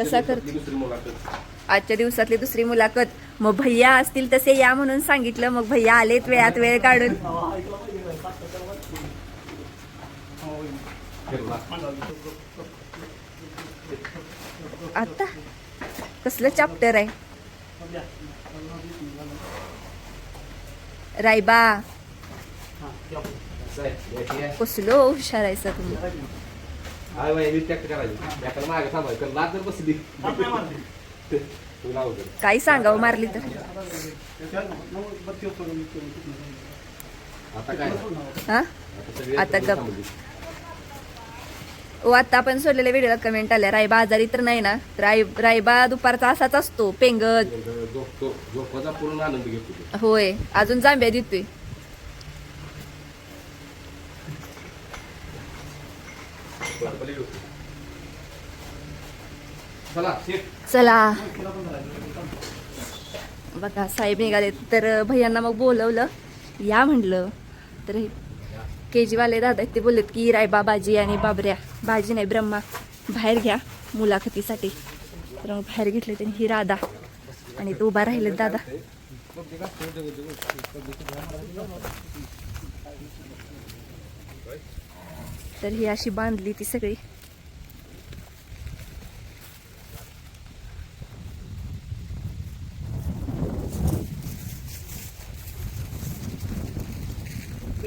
कसा मुलाखत. आजच्या दिवसातली दुसरी मुलाखत. मग भैया असतील तसे या म्हणून सांगितलं. मग भैया आलेत वेळात वेळ काढून. आता? कसलं चॅप्टर आहे? रायबा. कसलो हुशार आहे सर तुम्ही. आय बाई, करायची. याकडे मागे थांबायचं. कारण लाज जर बसली. तुला अवघड. काही सांगावं मारली तर. आता काय? हा? आता सगळी आता एकत्र गप. थांबली. ओ आता आपण सोडलेल्या व्हिडिओला कमेंट आल्या. रायबा आजारी तर नाही ना? राय रायबा दुपारचा असाच असतो पेंगत. झोप- झोप- झोपाचा पूर्ण आनंद घेतो. तो. होय. अजून जांभ्या देतोय पलीकडे होतो. चला बघा साहेब निघाले तर भैयांना मग बोलवलं. या म्हणलं. तर के जीवाले दादा ते बोललेत की रायबा बाजी आणि बाबऱ्या. बाजी नाही ब्रह्मा. बाहेर घ्या मुलाखतीसाठी. तर मग बाहेर घेतले त्यांनी ही राधा. आणि तो उभा राहिले दादा. तर ही अशी बांधली ती सगळी.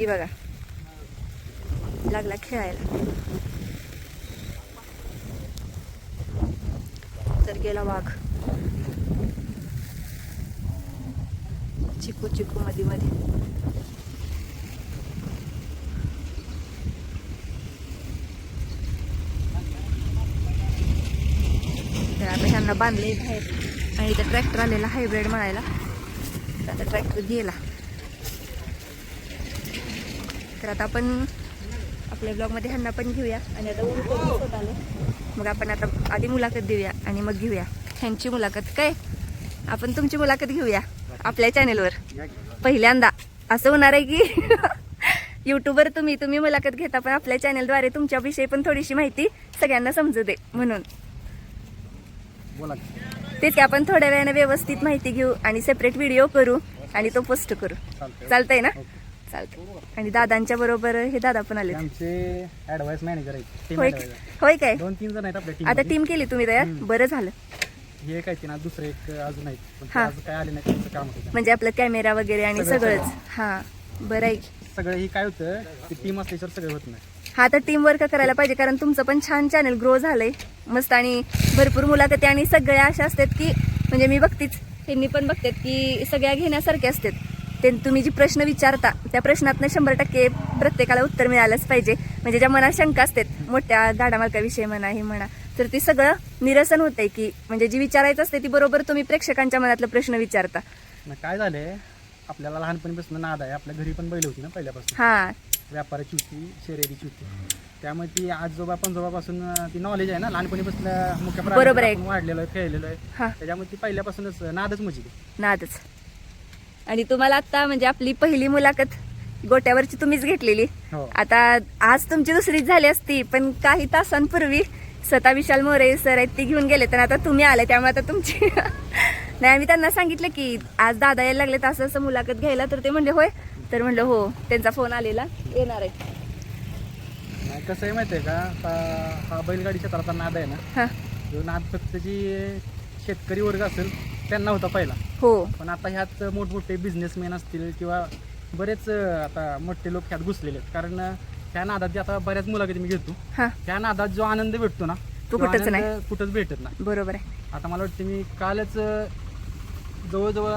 ही बघा. लागला खेळायला. तर गेला वाघ. चिकू चिकू मध्ये मध्ये तर आता ह्यांना बांधले बाहेर. आणि इथं ट्रॅक्टर आलेला हायब्रिड म्हणायला. तर आता ट्रॅक्टर गेला. तर आता आपण आपल्या ब्लॉगमध्ये ह्यांना पण घेऊया. आणि आता ऊन दिसत आलं मग आपण आता आधी मुलाखत देऊया आणि मग घेऊया. ह्यांची मुलाखत. काय? आपण तुमची मुलाखत घेऊया आपल्या चॅनेलवर पहिल्यांदा. असं होणार आहे की यूट्यूबवर तुम्ही तुम्ही मुलाखत घेता पण आपल्या चॅनेलद्वारे तुमच्याविषयी पण थोडीशी माहिती सगळ्यांना समजू दे म्हणून. तेच की आपण थोड्या वेळाने व्यवस्थित माहिती घेऊ आणि सेपरेट व्हिडिओ करू आणि तो पोस्ट करू. चालतंय. ना? चालतंय. आणि दादांच्या बरोबर हे दादा पण आले आमचे ऍडवाइस मॅनेजर आहेत. टीम होय होय काय? दोन तीन जण आहेत आपल्या आता टीम टीम केली तुम्ही तयार बरं झालं. हे आहेत ना दुसरे एक अजून आहेत. पण ते हा. आज काय आले नाही त्यांचं काम होतं. म्हणजे आपलं कॅमेरा वगैरे आणि सगळं, सगळंच. हा. बरं आहे. सगळं ही काय होतं की टीम असल्याशिवाय सगळं होत नाही. हा तर टीम वर्क करायला पाहिजे कारण तुमचं पण छान चॅनल ग्रो झालंय. मस्त आणि भरपूर मुलाखती आणि सगळ्या अशा असतात की म्हणजे मी बघतीच. त्यांनी पण बघतात की सगळ्या घेण्यासारख्या असतात. ते तुम्ही जी प्रश्न विचारता त्या प्रश्नातनं शंभर टक्के प्रत्येकाला उत्तर मिळालंच पाहिजे. म्हणजे ज्या मनात शंका असतात मोठ्या गाडा मालकाविषयी म्हणा हे म्हणा तर ते सगळं निरसन होतंय की म्हणजे जी विचारायचं असते ती बरोबर तुम्ही प्रेक्षकांच्या मनातलं प्रश्न विचारता. काय झालंय आपल्याला लहानपणीपासून नाद आहे. आपल्या घरी पण बैल होती ना पहिल्यापासून. हा. व्यापाराची होती शर्यतीची होती. त्यामुळे ती आजोबा पंजोबापासून ती नॉलेज आहे ना लहानपणीपासून मुख्य बरोबर आहे. वाढलेलं आहे खेळलेलं आहे. त्याच्यामुळे ती पहिल्यापासूनच नादच म्हणजे नादच. आणि तुम्हाला आता म्हणजे आपली पहिली मुलाखत गोट्यावरची तुम्हीच घेतलेली. हो. आता आज तुमची दुसरीच झाली असती पण काही तासांपूर्वी स्वतः विशाल मोरे सर आहेत ते घेऊन गेले तर आता तुम्ही आले त्यामुळे आता तुमची नाही आम्ही त्यांना सांगितलं की आज दादा यायला लागले तर असं असं मुलाखत घ्यायला तर ते म्हणले होय. तर म्हणलं हो. त्यांचा फोन आलेला येणार आहे. नाही कसं आहे माहिती आहे का? आता हा बैलगाडी क्षेत्राचा नाद आहे ना. हा. जो नाद फक्त जी शेतकरी वर्ग असेल त्यांना होता पहिला. हो. पण आता ह्यात मोठमोठे बिझनेसमॅन असतील किंवा बरेच आता मोठे लोक ह्यात घुसलेले आहेत. कारण ह्या नादात जे आता बऱ्याच मुलाखती मी घेतो. हा. ह्या नादात जो आनंद भेटतो ना तो कुठंच आनंद नाही. कुठंच भेटत नाही. बरोबर आहे. आता मला वाटतं मी कालच जवळजवळ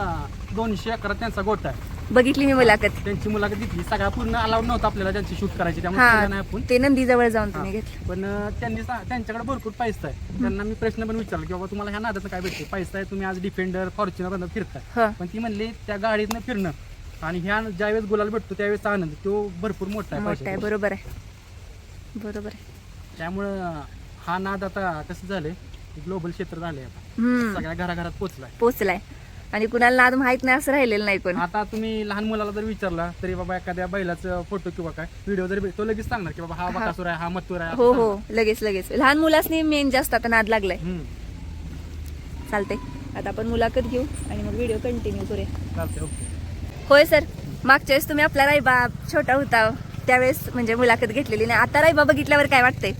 दोनशे एकरात त्यांचा गोठा आहे. बघितली मी मुलाखत. त्यांची मुलाखत घेतली. सगळा पूर्ण अलाउड नव्हता आपल्याला त्यांची शूट करायची त्यामुळे केलं नाही आपण. ते नंदी जवळ जाऊन. तुम्ही घेतलं. पण अं, त्यांनी सा- त्यांच्याकडे भरपूर पैसा आहे. त्यांना मी प्रश्न पण विचारला की बाबा तुम्हाला ह्या नादात काय भेटते पैसा आहे तुम्ही आज डिफेंडर फॉर्च्युनर फिरताय. हा. पण ती म्हणली त्या गाडीतनं फिरणं. आणि ह्या ज्यावेळेस गुलाल भेटतो त्यावेळेस आनंद. तो भरपूर मोठा आहे मोठा आहे पैशाचा. बरोबर आहे. बरोबर आहे. त्यामुळं हा नाद आता कसं झालंय? ग्लोबल क्षेत्र झालंय आता. हम्म. सगळ्या घराघरात पोचलाय पोचलाय आणि कुणाला नाद माहीत नाही असं राहिलेलं नाही कोण आता तुम्ही लहान मुलाला जर विचारला तरी बाबा एखाद्या बैलाचा फोटो किंवा काय व्हिडिओ जरी तो लगेच सांगणार की बाबा हा बकासूर आहे हा मत्तूर आहे हो. हो. लगेच लगेच. लहान मुलासनी मेन जास्त आता नाद लागलाय. चालते आता आपण मुलाखत घेऊ आणि मग व्हिडिओ कंटिन्यू करूया. होय सर. मागच्या वेळेस तुम्ही आपला रायबा छोटा होता. त्यावेळेस म्हणजे मुलाखत घेतलेली नाही. आता रायबा बघितल्यावर काय वाटतंय?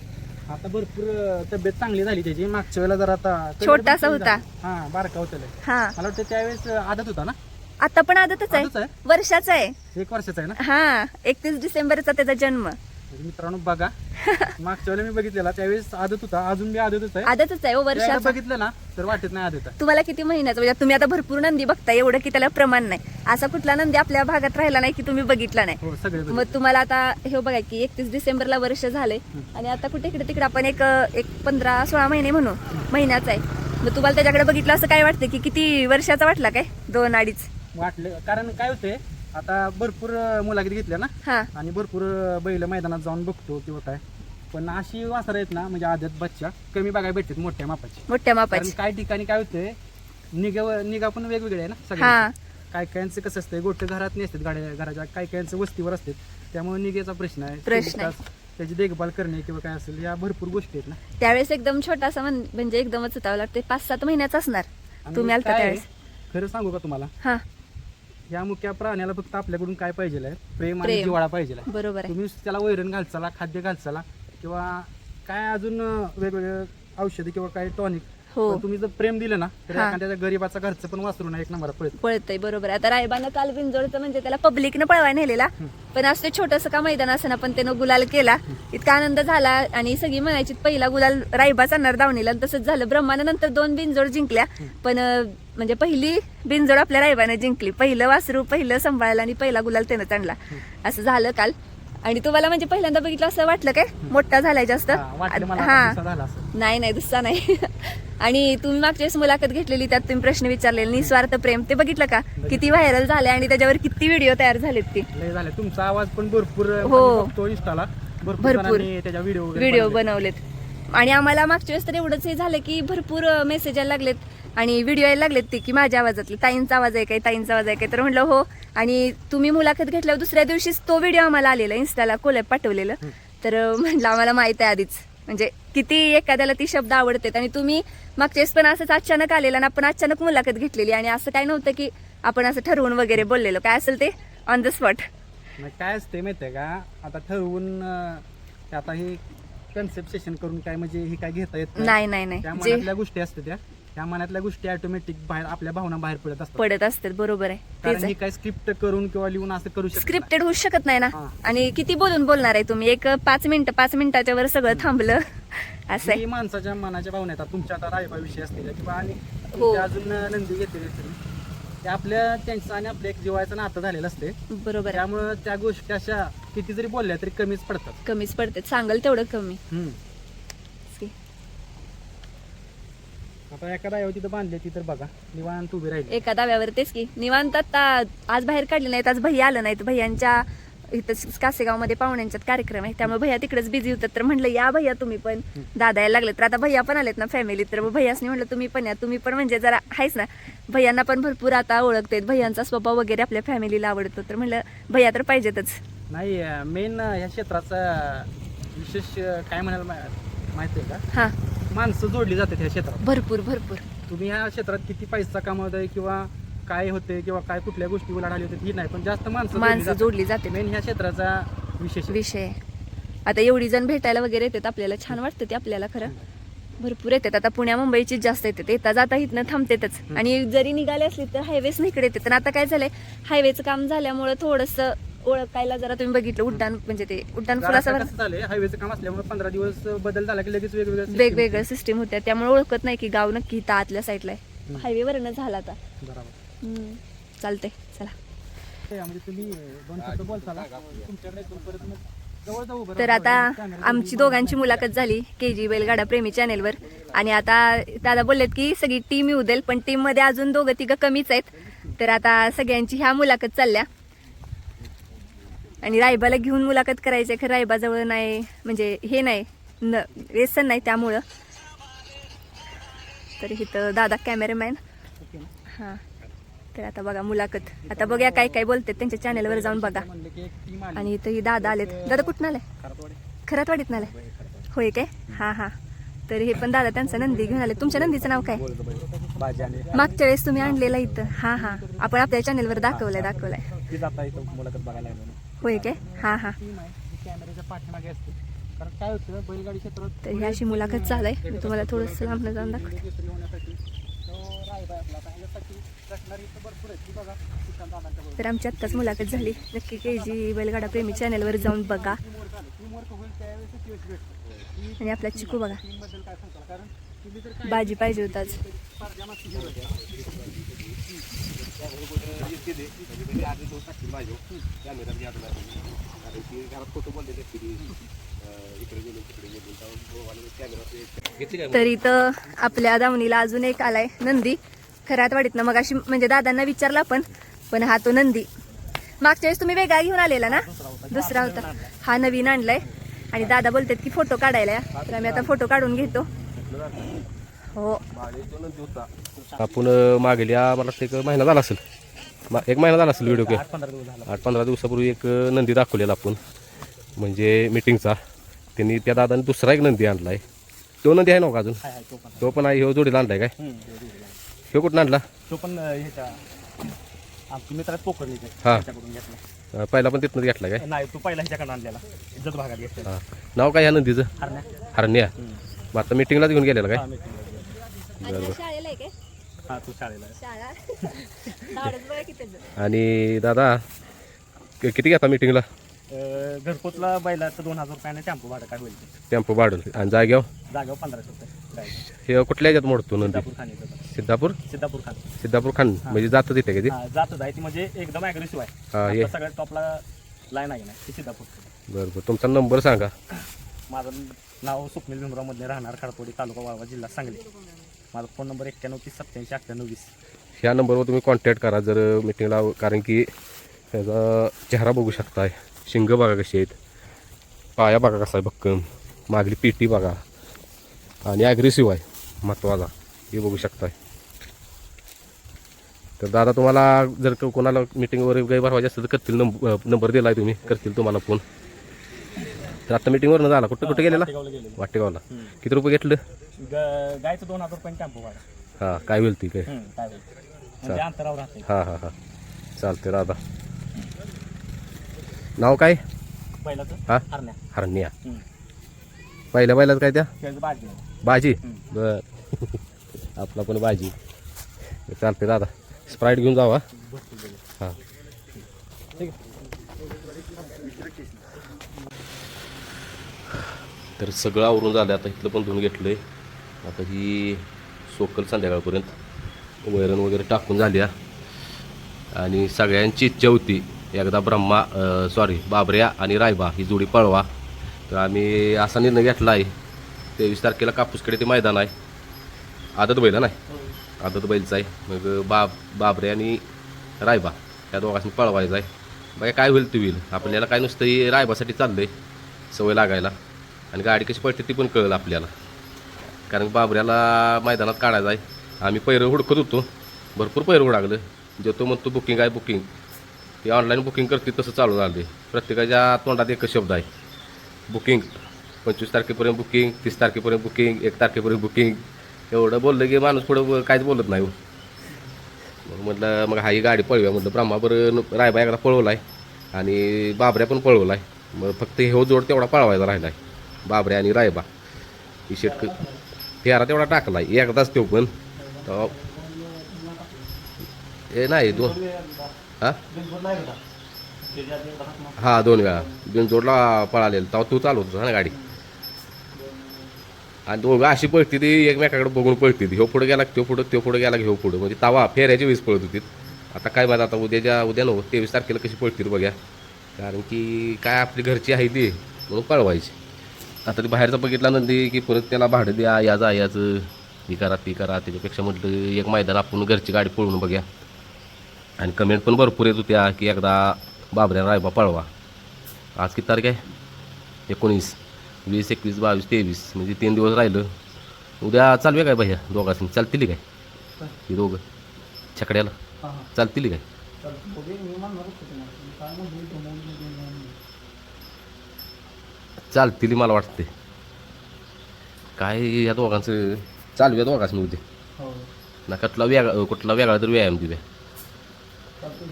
आता भरपूर तब्येत चांगली झाली त्याची. मागच्या वेळेला जर आता छोटासा होता. हा बारका होता लय. हा. मला वाटतं त्यावेळेस आदत होता ना? आता पण आदतच आदतच आहे आहे? वर्षाचा आहे. एक वर्षाचा आहे ना? हा एकतीस डिसेंबरचा त्याचा जन्म. तर मित्रांनो बघा. मागच्या वेळेला मी बघितलेला त्यावेळेस आदत होता. अजून मी आदतच आहे. आदतच आहे हो त्यावेळेला वर्षाचा. बघितलं ना तर वाटत नाही आदत. आहे तुम्हाला किती महिन्याचं म्हणजे तुम्ही आता भरपूर नंदी बघताय एवढं की त्याला प्रमाण नाही. असा कुठला नंदी आपल्या भागात राहिला नाही की तुम्ही बघितला नाही. हो सगळे बघितले. मग तुम्हाला आता हे बघा की एकतीस डिसेंबरला वर्ष झाले आणि आता कुठे इकडे तिकडे आपण एक एक पंधरा सोळा महिने म्हणू महिन्याचा आहे. मग तुम्हाला त्याच्याकडे बघितलं असं काय वाटतं की किती वर्षाचा वाटला काय? दोन अडीच. वाटलं. कारण काय होते आता भरपूर मुलाखती घेतल्या ना? हा. आणि भरपूर बैल मैदानात जाऊन बघतो किंवा काय. पण अशी वासर आहेत ना म्हणजे आदत बच्चा कमी बघायला भेटतात मोठ्या मापाची. मोठ्या कारण मापाची. काय ठिकाणी काय होतंय निगा निगा पण वेगवेगळे आहे ना हा. सगळ्या काय कायांचं कसं असतंय गोट घरात नसतात गाड्या घराच्या काय कायांचं वस्तीवर असतात. त्यामुळे निगेचा प्रश्न आहे. प्रश्न आहे. त्याची देखभाल करणे किंवा काय असेल या भरपूर गोष्टी आहेत ना. त्यावेळेस एकदम छोटासा म्हण- म्हणजे एकदमच होता लागते पाच सात महिन्याचा असणार. आणि तुम्ही आलता काय आहे, त्यावेळेस. खरं सांगू का तुम्हाला? हा. या मुख्या प्राण्याला फक्त आपल्याकडून काय पाहिजे आहे? प्रेम आणि प्रेम. जिवाळा पाहिजे आहे. बरोबर आहे. तुम्ही त्याला वैरण घालचाला खाद्य घालचाला किंवा काय अजून वेगवेगळे औषधी किंवा काय टॉनिक हो. तुम्ही जर प्रेम दिलं ना तर हा. एखाद्या गरीबाचा घरचं पण वासरू ना एक नंबर पळत. पळतय बरोबर. आता रायबानं काल बिंजोडचं म्हणजे त्याला पब्लिकनं पळवाय नेलेला. पण ते छोटस का मैदान असं पण त्यानं गुलाल केला. इतका आनंद झाला आणि सगळी म्हणायची पहिला गुलाल रायबा चालणार दावणीला आणि तसंच झालं. ब्रह्मानं नंतर दोन बिनजोड जिंकल्या. पण अं, म्हणजे पहिली बिनजोड आपल्या रायबानं जिंकली. पहिलं वासरू पहिलं सांभाळलं आणि पहिला गुलाल त्यानं चांगला. असं झालं काल. आणि तुम्हाला म्हणजे पहिल्यांदा बघितलं असं वाटलं काय? मोठा झालाय जास्त? हा, नाही नाही दुसरा नाही. आणि तुम्ही मागच्या वेळेस मुलाखत घेतलेली त्यात तुम्ही प्रश्न विचारलेले निस्वार्थ प्रेम ते बघितलं का? किती व्हायरल झाले आणि त्याच्यावर किती व्हिडिओ तयार झालेत ते? झालं. तुमचा आवाज पण भरपूर हो. मी बघतो इंस्टाला भरपूर व्हिडिओ व्हिडिओ बनवलेत. आणि आम्हाला मागच्या वेळेस तर एवढंच हे झालं की भरपूर मेसेज यायला लागलेत. आणि व्हिडिओ यायला लागलेत ते की माझ्या आवाजातले ताईंचा आवाज आहे काय ताईंचा आवाज आहे काय? तर म्हणलं हो. आणि तुम्ही मुलाखत घेतल्यावर दुसऱ्या दिवशीच तो व्हिडिओ आम्हाला आलेला इन्स्टाला कोलॅब पाठवलेलं. तर अं, म्हणलं आम्हाला माहीत आहे आधीच. म्हणजे किती एखाद्याला ती शब्द आवडतात. आणि तुम्ही मागच्या वेळेस पण असंच अचानक आलेला आणि आपण अचानक मुलाखत घेतलेली. आणि असं काय नव्हतं की आपण असं ठरवून वगैरे बोललेलो. काय असेल ते? ऑन द स्पॉट काय असते माहितीये का? आता ठरवून आता हे कन्सेप्ट सेशन करून काय म्हणजे हे काय घेता येत नाही. नाही नाही गोष्टी असतात त्या. त्या मनातल्या गोष्टी ऑटोमॅटिक बाहेर आपल्या भावना बाहेर पडत असतात. पडत असतात बरोबर आहे. तेच कारण आहे काय स्क्रिप्ट करून किंवा लिहून असं करू शकत स्क्रिप्टेड होऊ शकत नाही ना? हा. आणि किती बोलून बोलणार आहे तुम्ही? एक पाच मिनिटं पाच मिनिटाच्या वर सगळं थांबलं. असं आहे. ही माणसाच्या मनाच्या भावना येतात तुमच्या आता रायबा विषय असतील. किंवा आणि हो. तुमच्या अजून नंदी असतील ते आपल्या त्यांचं आणि आपलं एक जिवायचं नातं झालेलं असते. बरोबर आहे. त्यामुळं त्या गोष्टी अशा किती जरी बोलल्या तरी कमीच पडतात. कमीच पडते सांगल तेवढं कमी. हम्म. आता एका दायावर तिथं बांधले ती तर बघा. निवांत उभी राहिली. एका दाव्यावर तेच की. निवांत आता आज बाहेर काढले नाहीत आज भैया आलं नाहीत. भैयांच्या इथं कासेगावमध्ये पाहुण्यांच्यात कार्यक्रम आहे. त्यामुळे भैया तिकडेच बिझी होतात. तर म्हणलं या भैया तुम्ही पण दादा यायला लागले तर आता भैया पण आलेत ना फॅमिलीत तर मग भैयासनी म्हणलं तुम्ही पण या. तुम्ही पण म्हणजे जरा आहेच ना. भैयांना पण भरपूर आता ओळखतेत. भैयांचा स्वभाव वगैरे आपल्या फॅमिलीला आवडतो. तर म्हणलं भैया तर पाहिजेतच. नाही मेन या क्षेत्राचा विशेष काय म्हणायला माहिती आहे का? हा. माणसं जोडली जातात ह्या क्षेत्रात. भरपूर भरपूर. तुम्ही ह्या क्षेत्रात किती पैसा कमावताय किंवा काय होते किंवा काय कुठल्या गोष्टी उलाढाली होते ही नाही पण जास्त माणसं माणसं जोडली जाते मेन ह्या क्षेत्राचा विशेष विषय. आहे. आता एवढी जण भेटायला वगैरे येतात आपल्याला छान वाटतं ते आपल्याला खरं. भरपूर येतात. आता पुण्या मुंबईची जास्त येतात. येता जाता इथनं थांबतेतच. आणि जरी निघाले असली तर हायवेच इकडे येतात. आणि आता काय झालंय? हायवेचं काम झाल्यामुळे थोडस ओळखायला जरा तुम्ही बघितलं उड्डाण म्हणजे ते उड्डाण कसं झालंय हायवेचं काम असल्यामुळे पंधरा दिवस बदल झाला की लगेच वेगवेगळं system वेगवेगळं सिस्टीम होत्या. त्यामुळे ओळखत नाही की गाव नक्की इथं आतल्या साईडला आहे. हम्म. हायवे वरनं झाला आता. चालतंय चला. म्हणजे तर आता आमची दोघांची मुलाखत झाली के जी बैलगाडा प्रेमी चॅनेलवर आणि आता दादा बोललेत की सगळी टीम येऊ देईल पण टीममध्ये अजून दोघं तिघं कमीच आहेत. तर आता सगळ्यांची ह्या मुलाखत चालल्या. आणि रायबाला घेऊन मुलाखत करायची आहे, खरं रायबाजवळ नाही म्हणजे हे नाही न व्यसन नाही त्यामुळं. तर इथं दादा कॅमेरामॅन. हां. तर आता बघा मुलाखत. आता बघा काय काय बोलतात त्यांच्या चॅनेलवर जाऊन बघा. आणि इथं ही दादा आलेत. दादा कुठून आलाय? खराबवाडी. खरात वाडीत नालाय होय काय? हां हां. तर हे पण दादा त्यांचा नंदी घेऊन आले तुमच्या नंदीचं नाव काय? मागच्या वेळेस तुम्ही आणलेला इथं. हां हां. आपण आपल्या चॅनेलवर दाखवलंय दाखवलंय. होय काय? हा हा. कॅमेऱ्याच्या पाठीमागे असते. कारण काय होतं बैलगाडी क्षेत्रात तर ही अशी मुलाखत चालू आहे. मी तुम्हाला थोडंसं लांबनं जाऊन दाखवते. तर आमची आत्ताच मुलाखत झाली. नक्की के जी बैलगाडा प्रेमी चॅनेलवर जाऊन बघा. आणि आपला चिकू बघा. भाजी पाहिजे होता तर इथं आपल्या दावणीला अजून एक आलाय नंदी. खरात वाडीत मग अशी म्हणजे दादांना विचारला पण पण हा तो नंदी. मागच्या वेळेस तुम्ही वेगळा घेऊन आलेला ना? दुसरा होता. हा नवीन आणलाय. आणि दादा बोलतात की फोटो काढायला या. तर आम्ही आता फोटो काढून घेतो. हो. आपण मागेल्या मला वाटतं एक महिना झाला असेल. मा- एक महिना झाला असेल व्हिडिओ के आठ पंधरा दिवसापूर्वी एक नंदी दाखवलेला आपण. म्हणजे मीटिंगचा त्यांनी त्या दादाने दुसरा एक नंदी आणलाय. तो नंदी आहे ना का अजून? तो पण आहे. ह्यो जोडीला आणलाय काय. ह्यो कुठं आणला? तो पण अं, ह्याच्या आमची मित्रात पोकरलीचे हा. त्याच्याकडून घेतला अं, पहिला पण तिथनं घेतला काय? नाही तो पहिला ह्याच्याकडे आणलेला. इज्जत भागात घेतला हां. नाव काय ह्या नंदीचं? हरण्या. हरण्या. मग आता मीटिंगलाच घेऊन गेलेला काय? हा. बरोबर. शाळेला आहे काय? हा तू शाळेला आहे. शाळा? आणि दादा क- किती घेता मीटिंगला अं, घरपोचला बैलाचं दोन हजार रुपयाने टेम्पो भाडं काय होईल ते. टेम्पो भाडून आणि जाग्यावर जागेवर पंधराशे रुपये. जायचं. हे कुठल्या ह्याच्यात मोडतो नंदी? सिद्धापूर खान येतं. सिद्धापूर? सिद्धापूर खान. सिद्धापूर खान. म्हणजे जातं तिथे का ते? हा जात जायची म्हणजे एकदम अग्रेसिव्ह हा, आहे ये. आता सगळ्यात टॉपला लाईन आहे ना ती सिद्धापूर. बरं बरं तुमचा नंबर सांगा. माझं नाव स्वप्नील भीमराव मधले राहणार खडतोडी तालुका वाळवा जिल्हा सांगली. माझा फोन नंबर एक्क्याण्णव तीस सत्याऐंशी अठ्ठ्याण्णव वीस. ह्या नंबरवर तुम्ही कॉन्टॅक्ट करा जर मीटिंगला कारण की त्याचा चेहरा बघू शकताय. शिंग बघा कशी आहेत. पाया बघा कसा आहे भक्कम. मागली पेटी बघा. आणि ॲग्रेसिव्ह आहे. महत्त्वाचा हे बघू शकताय. तर दादा तुम्हाला जर कोणाला मीटिंगवर काही भरवायचे असेल तर करतील नंबर नंबर दिला आहे तुम्ही. करतील तुम्हाला फोन. तर आता मीटिंगवरनं झाला. कुठं कुठं गेलेलो. वाटेगावला. किती रुपये घेतलं? ग- गायचं दोन हजार रुपये टेम्पो भाडं. हां काय होईल ती काय? होईल. म्हणजे अंतरावर राहते. हां हां हां. चालते दादा नाव काय? पहिलाच हा? हरण्या. हरण्या. हम्म. पहिल्या पहिल्याच काय त्या? त्याचं भाजी भाजी बर. आपला पण भाजी चालते दादा स्प्राईट घेऊन जावा हां? तर सगळं आवरून झालं आता इथलं पण धुवून घेतलं आहे आता ही सोकल संध्याकाळपर्यंत वैरण वगैरे टाकून झाली आणि सगळ्यांची इच्छा होती एकदा ब्रह्मा सॉरी बाबऱ्या आणि रायबा ही जोडी पळवा. तर आम्ही असा निर्णय घेतला आहे तेवीस तारखेला कापूसकडे ते मैदान आहे. आदत बैल नाही. आदत बैलचा आहे. मग बाब बाबरे आणि रायबा या दोघांनी पळवायचा आहे. बघा काय होईल ते होईल. आपल्याला काय नुसतं रायबासाठी चाललं आहे सवय लागायला. आणि गाडी कशी पळते ती पण कळलं आपल्याला. कारण बाबऱ्याला मैदानात काढायचं आहे. आम्ही पैरं हुडकत होतो. भरपूर पैरं हुडाकलं जे तो म्हणतो बुकिंग आहे बुकिंग. ते ऑनलाईन बुकिंग करते तसं चालू झालं प्रत्येकाच्या तोंडात एकच शब्द आहे. बुकिंग. पंचवीस तारखेपर्यंत बुकिंग तीस तारखेपर्यंत बुकिंग एक तारखेपर्यंत बुकिंग. एवढं बोललं की माणूस पुढं काहीच बोलत नाही हो. मग म्हटलं मग हा ही गाडी पळव्या. म्हटलं ब्रह्माबर रायबा एकदा पळवला आहे आणि बाबऱ्या पण पळवला आहे मग फक्त हे जोड तेवढा पळवायचा राहिला आहे बाबऱ्या आणि रायबा. ही शेटक फेरा तेवढा टाकला. आहे एकदाच तो पण. तो. ए नाही दोन. हां? हा दोन वेळा. बिनजोडला पळालेलं. तेव्हा तू चालवत होता ना गाडी? आणि दोघं अशी पळती ती एकमेकाकडे बघून पळती ह्यो पुढे गेला तो पुढं तो पुढे गेला ह्यो पुढं. म्हणजे तवा फेऱ्याची वीस पळत होती. आता काय माहिती आता उद्याच्या उद्या नव्ह तेवीस तारखेला कशी पळतील बघ्या. कारण की काय आपली घरची आहे ती म्हणून पळवायची. आता ते बाहेरचं बघितला नंदी की परत त्याला भाडं द्या या जा याचं ही करा ती करा. त्याच्यापेक्षा म्हटलं एक मैदान आपण घरची गाडी पळवून बघूया. आणि कमेंट पण भरपूर येत होत्या की एकदा बाबऱ्या रायबा पळवा. आज किती तारीख आहे? एकोणीस. वीस एकवीस बावीस तेवीस. म्हणजे तीन दिवस राहिलं. उद्या चालवे काय भैया दोघांनी चालतील काय? ही दोघं. छकड्याला. चालतील काय? चालतील मला वाटते. काय या दोघांचं चालू या दोघांचं मी उद्या हो. ना कुठला वेगळा कुठला वेगळा तर व्यायाम दिला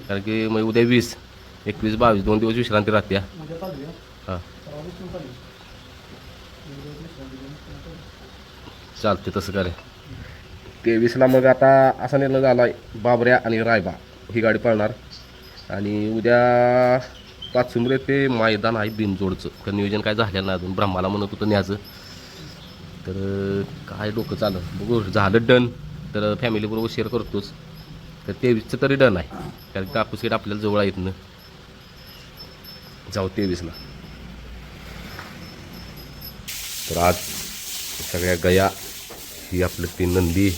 कारण की मग उद्या वीस एकवीस बावीस दोन दिवस विश्रांती राहते म्हणजे हां. चालू चालते तसं करे. तेवीसला मग आता असा निर्णय झाला आहे बाबऱ्या आणि रायबा ही गाडी पळणार. आणि उद्या पाचुंबरे ते मैदान आहे बिनजोडचं. का नियोजन काय झालेलं नाही अजून. ब्रह्माला म्हणत होतं न्यायचं. तर काय डोकं चालं बघू झालं डन. तर फॅमिलीबरोबर शेअर करतोच. तर तेवीसचं तरी डन आहे. कारण कापूस सीट आपल्याला जवळ आहेत ना. जाऊ तेवीसला. तर आज सगळ्या गया ही आपलं ती नंदी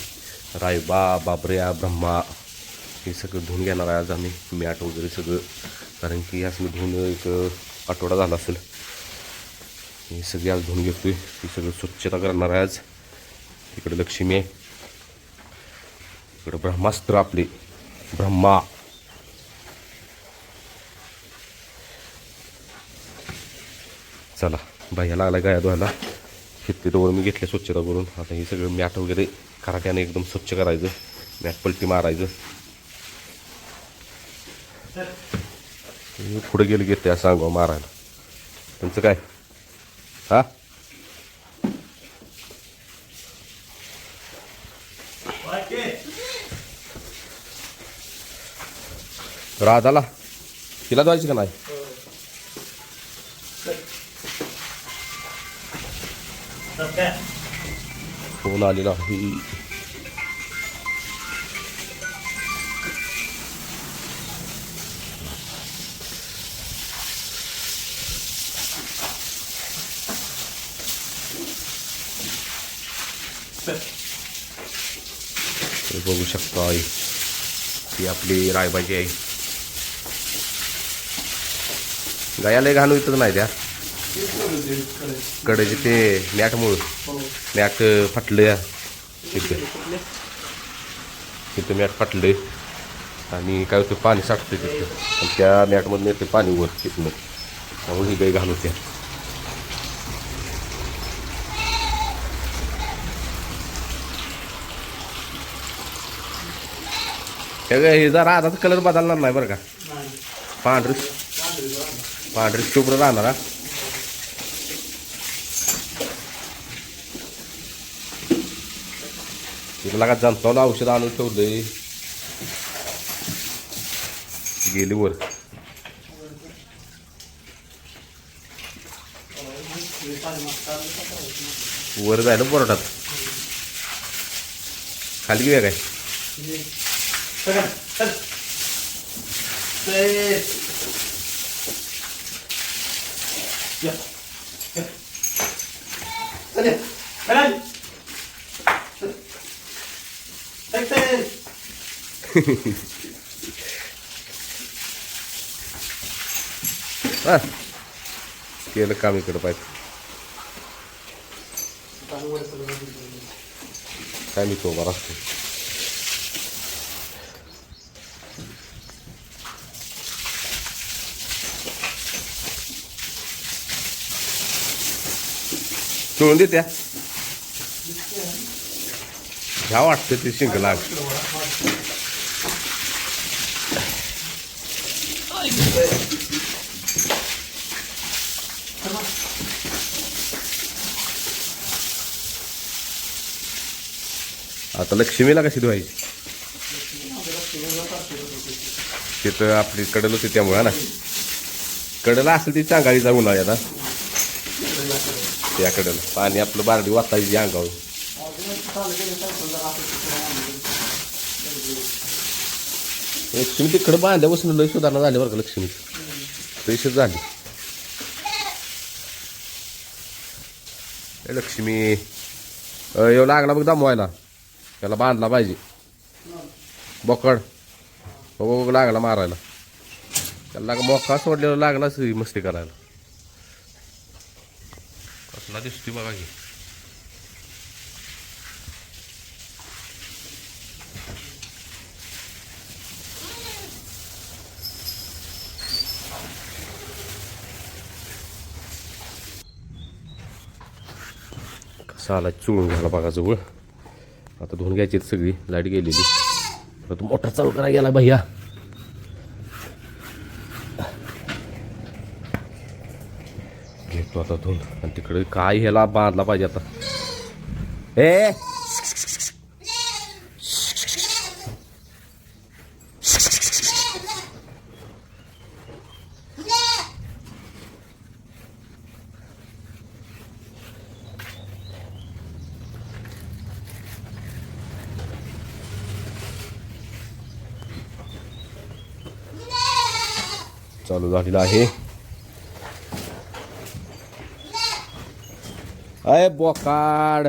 रायबा बाबऱ्या ब्रह्मा हे सगळं धुवून घेणार आहे आज आम्ही. मॅट वगैरे सगळं. कारण की आज मी धुवून एक आठवडा झाला असेल. हे सगळी आज धुवून घेतोय. ही सगळं स्वच्छता करणार आहे आज. इकडे लक्ष्मी आहे. इकडं ब्रह्मास्त्र आपले. ब्रह्मा. चला बाह्या लागला गाया धुवायला शेतीवर मी घेतल्या स्वच्छता करून. आता हे सगळं मॅट वगैरे कराट्याने एकदम स्वच्छ करायचं. मॅट पलटी मारायचं. पुढे गेलं घेते सांगा मारायला. तुमचं काय? हा? राधाला? तिला जायची का नाही? फोन आलेला बघू शकता आई ही आपली रायबाजी आहे. गायाला घालू इथंच नाही त्या. कडेचे ते मॅटमुळं मॅट फाटलं. तिथं तिथं मॅट फाटलं. आणि काय होतं पाणी साठतं तिथं. आणि त्या मॅटमधून येते पाणी वर तिथनं. त्यामुळे ही गाय घालू त्या. हे जरा आताचा कलर बदलणार नाही बरं का? पांढरी. पांढरी शुभ्र राहणार हा. तिला का जंतावलं औषध आणून ठेवलंय. गेली वर. वर जायला पोराटात खाली घेऊया काय? केलं काम इकडं पाहिजे काय मी तो बरा असतो चोळून देत्या. घ्या वाटतं ते शिंक लाग आता लक्ष्मीला कशी धुवायची? तिथं आपली कडल होती त्यामुळे ना. कडला असेल ती चांगाळी जाऊन आता. याकडं. पाणी आपलं बारडी वाचायची अंगावर. लक्ष्मी तिकडं बांध्या बसून लय सुधारणा झाली बरं का लक्ष्मी. पैसे झाली. लक्ष्मी अ, येऊ लागला बघ दमवायला. त्याला बांधला पाहिजे. बोकड. बघ बघ लागला मारायला. त्याला लाग मोका सोडलेला लागलाच मस्ती करायला. कसला दिसतोय बघा की साला चुळून झाला बघा जवळ आता धुवून घ्यायची सगळी लाइट गेलेली परत मोठा चालू करा गेला भैया घेतो आता धुवून आणि तिकडे काय ह्याला बांधला पाहिजे आता? ए! चालू झालेला आहे. अय बोकाड.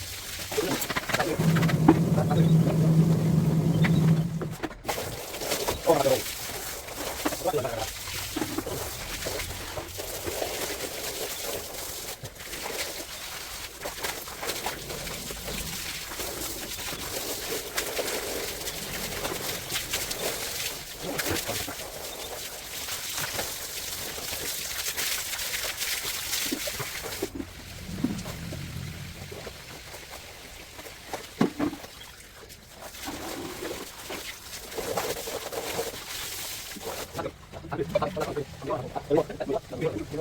よろしくお願いし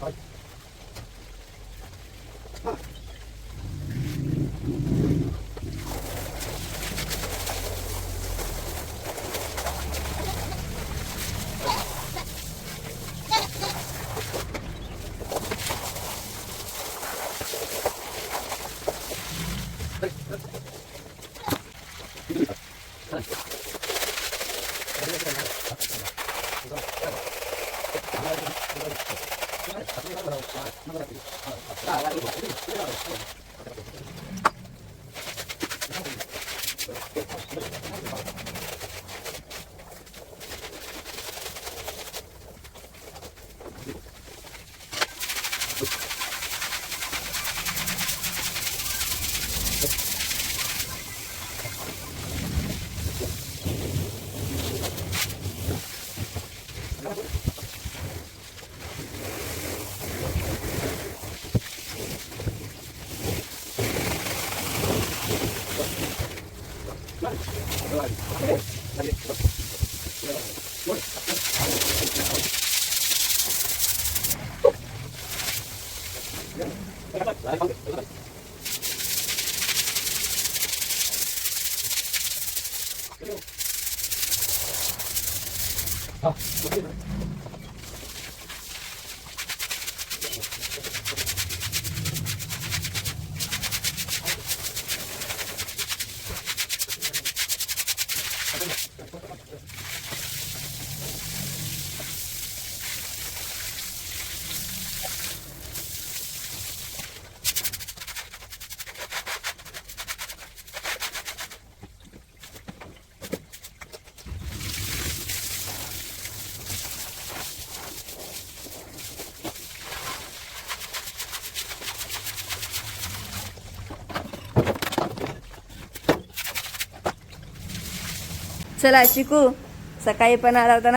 ます。सर चला शिकू. सकाळी पण आला होता